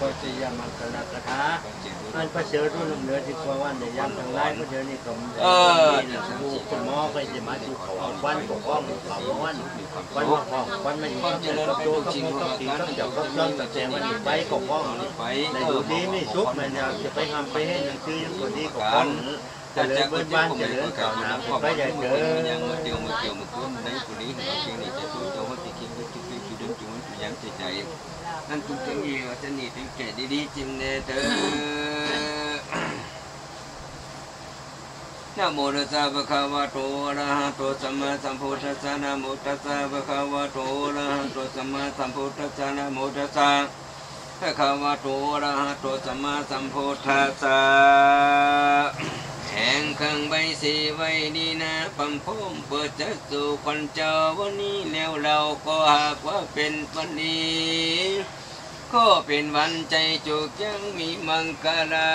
มังคลากถาอันพระเสด็จรุ่นเหนือที่กว่าวันในยามทั้งหลายพระเสด็จนี่ก็ผู้คุณหมอก็จะมาดูเขาเอาวันปกป้องเขาวันวันปกป้องวันไมันก็จะเริ่มโตก็คงต้องตีต้องจับต้องย้อนแต่แต่วันนี้ไปปกป้องในดูดีไม่สุขมันจะไปทำไปให้หนังสือยังคนดีก็ป้องจะเลินเบิ้นบ้านจะเลินเก่าหนาไปใหญ่เกิยังนมาเตียวมาเตียวมาคุ้มในคนนี้เราเพียงนี่จะช่วยเจ้าว่าติคิดว่าติคิดจุดจุดจุดยังใจใจ นั่นจุดจังยี่จะหนีถึงแก่ดีๆจิมเนเตอนะโมตัสสะภะคะวะโตอะระหะโตสัมมาสัมพุทธัสสะนะโมตัสสะภะคะวะโตอะระหะโตสัมมาสัมพุทธัสสะนะโมตัสสะภะคะวะโตอะระหะโตสัมมาสัมพุทธัสสะ งขังใบสีไว้ดีนะปัมพมเปิดจักสู่คนเจ้าวันนี้แล้วเราก็หากว่าเป็นวันนี้ก็เป็นวันใจจุกยังมีมังคลา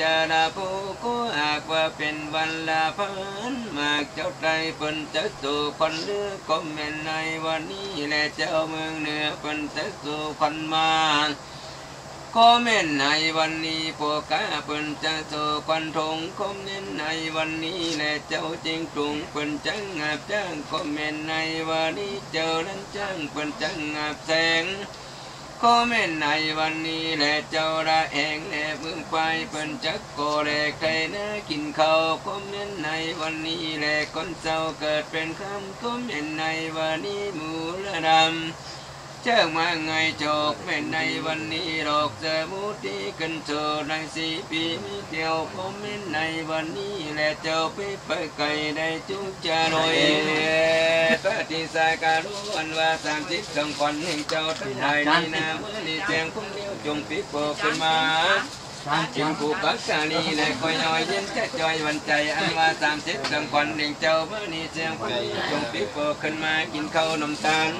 จาราภูก็หากว่าเป็นวันลาพันมากเจ้าใจเปิ้นจะสู่คนเลือก็แม่นในวันนี้และเจ้าเมืองเหนือเปิ้นจะสู่คนมา ก็แม่นในวันนี้พวกกาเปิ้นจะสู่คนทงก็แม่นในวันนี้และเจ้าจริงตรงเปิ้นจังอาบจ้างก็แม่นในวันนี้เจ้านั้นจ้างเปิ้นจังอาบแสงก็แม่นในวันนี้แหละเจ้าระแองแหละเมืองไปเปิ้นจักโกแลใครนะกินข้าวก็แม่นในวันนี้แหละคนเจ้าเกิดเป็นคำก็แม่นในวันนี้มูละดำเจ้ามาไงจอแม่นในวันนี้มูละด้จุ กจะรวยปฏิสาการุอันว่าสามสิบสองคนแห่งเจ้าทั้งหลายนี่นะเมื่อนี้แจ้งคงเดียวจงปิดโปขึ้นมา จึงผูกปักกาลีและคอยน้อยเย็นจะจอยวันใจอันว่าสามสิบสองควันเด็กเจ้าเมื่อนี้เสียงผู้จงปิดโปขึ้นมากินข้าวนมตาล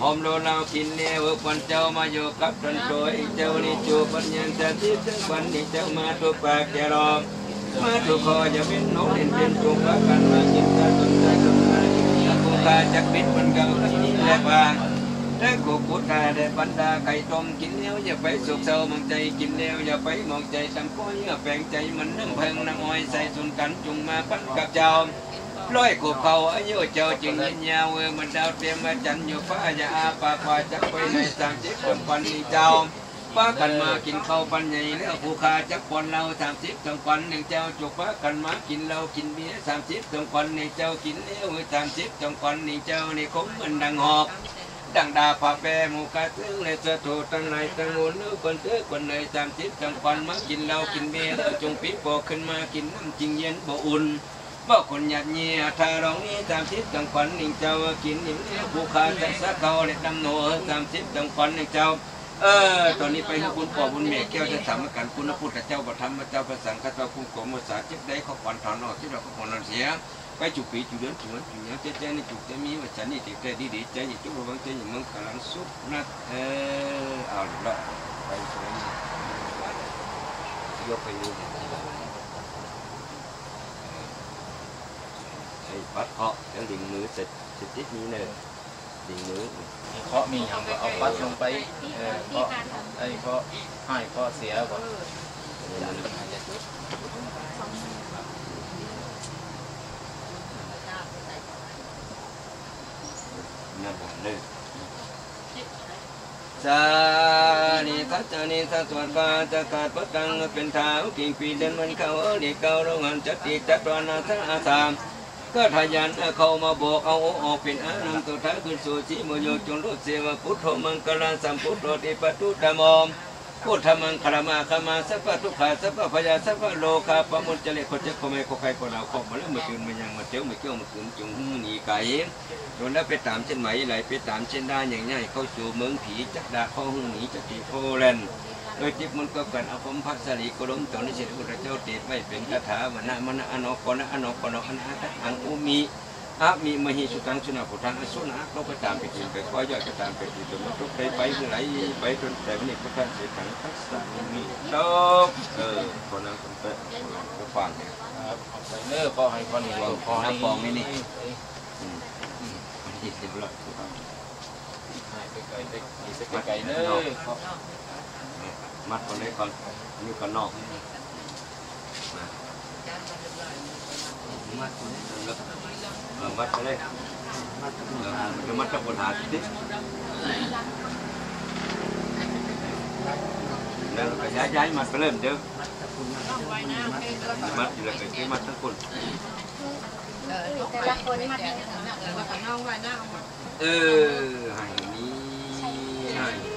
หอมโลเรากินเลี้ยววันเจ้ามาอยู่กับตนโวยเจ้านี่จูปัญญาจะที่ถึงวันนี้เจ้ามาทุกปากแกรอมาทุกคออย่าเป็นนกเล่นเป็นจุกปากกันมากินตาตนใจตนมาผู้กาจักปิดมันเก่าที่นี่และบาง ได้กูพุทธาได้บรรดาไก่ต้มกินแล้วอย่าไปสุกเศร้ามองใจกินแล้วอย่าไปมองใจทำก้อยอย่าแปลงใจมันน้ำเพิงน้ำอ้อยใส่สุนกันจุงมาปั้นกับเจ้าร้อยกูเขาอายุเจ้าจึงเห็นยาวเออมันดาวเตรียมมาจันอยู่ฟ้าอย่าอาปากว่าจะไปในสามสิบจังปันนี้เจ้าป้ากันมากินข้าวปันใหญ่แล้วผู้คาจักปนเราสามสิบจังปันหนึ่งเจ้าจุกป้ากันมากินเรากินเบียร์สามสิบจังปันหนึ่งเจ้ากินแล้วสามสิบจังปันหนึ่งเจ้านี่คงมันดังหอก ดังดาผาแปมูกระตึงเลยจะถูตั้งไหนตังโนนึกคนเตื้อคนเลยจำจิตจังควันมากินเหล้ากินเบียร์จงปิดบอกขึ้นมากินน้ำจริงเย็นบ่อุ่นบ่คนหยาดเยียถ้ารองนี้จำจิตจังควันหนึ่งเจ้ากินหนึ่งเลี้ยผู้ขาแต่สักเขาเด็ดำโนจำจิตจังควันหนึ่งเจ้าเออ ตอนนี้ไปให้คุณพ่อคุณแม่แก้วจะสามกันคุณพระพุทธเจ้าประธรรมเจ้าประสังฆเจ้าคุณโกมสาจิตได้เขาก่อนถอนออกที่เราก็ผ่อนเสียไปจุกปีจุเดือนอนเนี้ย เจ๊เจ๊นี่จุกจะมีว่าฉันนี่ติดใจดีดีใจจุกระวังใจอย่างมึงกำลังซุบนัดเออเอาละไปสวยยกไปดูไอ้ปัดเคาะแล้วดิ่งมือเสร็จเสร็จทิศนี้เนี่ยดิ่งมือ เคาะมีอย่างก็เอาปัดลงไปเออเคาะไอ้เคาะให้เคาะเสียก่อนน่าบ่นเลยสานิทัศนิสัสวดบาจะขาดพกังเป็นเท้ากิ่งปีเดินมันเข้าเด็กเก่าโรงงานจติจัดวานาสาอาสามก็ทายันเขามาบอกเอาออกเป็นอานันตุท้าขึ้นสู่ชีมโยจงรู้เสวพุทโธมังกลาสัมพุทโธติปตุตมอม พุทธมังคามาคมาสัพพทุกขาสัพพพยาสัพพโลกาปมุจเจเลขเจโคเมโคไคโคนาขอบมาแล้วมาจืนมายังมาเจียวมาเกี่ยวมาขืนจงหนีไก่โดนแล้วไปตามเช่นไหมไหลไปตามเช่นได้อย่างง่ายเข้าสู่เมืองผีจักดาข้าหหนีจักตีโคแลนโดยจิตมันก็เกิดอาภมพักสรีกลมตอนนี้เสด็จพระเจ้าติดไว้เป็นคาถาวันะมันอนอกนะอนอกนะอนาคอังอุมี อามีมหิสุตังสุนาผทังอสุนะเขาไปตามไปกิงไปคอยย่อยก็ตามไปกินจนมันทุกไปไปเมื่อไรไปจนแต่ไม่ได้ก็ท่านเสียขังทักษะนี่ตกเออคนนั้นคนเตะก็ฟังเนี่ยเนื้อพอให้คนนี้พอให้ฟองนี่นี่ยี่สิบหลอดไปไกลไปไกลเนื้อมัดคนนี้ก่นอยู่กันนอกมัดคนนี้ Vâng, bắt cái đây vâng, cái mắt trong hạt tí. Vâng, đây là cái giá cái lên chứ mắt chỉ cái cái mặt trong quần. Ừ hành đi hành